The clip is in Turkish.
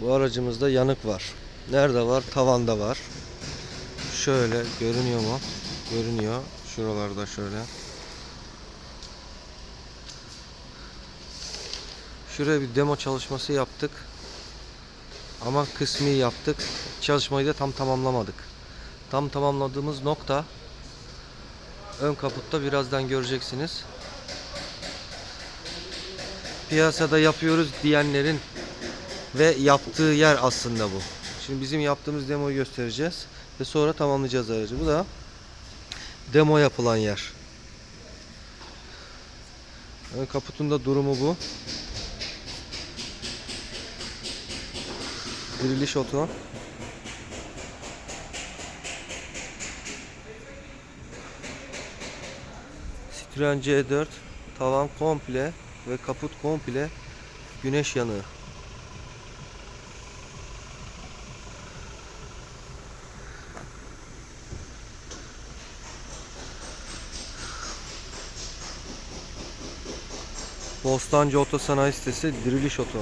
Bu aracımızda yanık var. Nerede var? Tavanda var. Şöyle görünüyor mu? Görünüyor. Şuralarda şöyle. Şuraya bir demo çalışması yaptık. Ama kısmi yaptık. Çalışmayı da tam tamamlamadık. Tam tamamladığımız nokta ön kaputta birazdan göreceksiniz. Piyasada yapıyoruz diyenlerin ve yaptığı yer aslında bu. Şimdi bizim yaptığımız demoyu göstereceğiz ve sonra tamamlayacağız aracı. Bu da demo yapılan yer. Ön kaputun da durumu bu. Diriliş oto. Citroen C4 tavan komple ve kaput komple güneş yanığı. Bostancı Oto Sanayi Sitesi Diriliş Oto.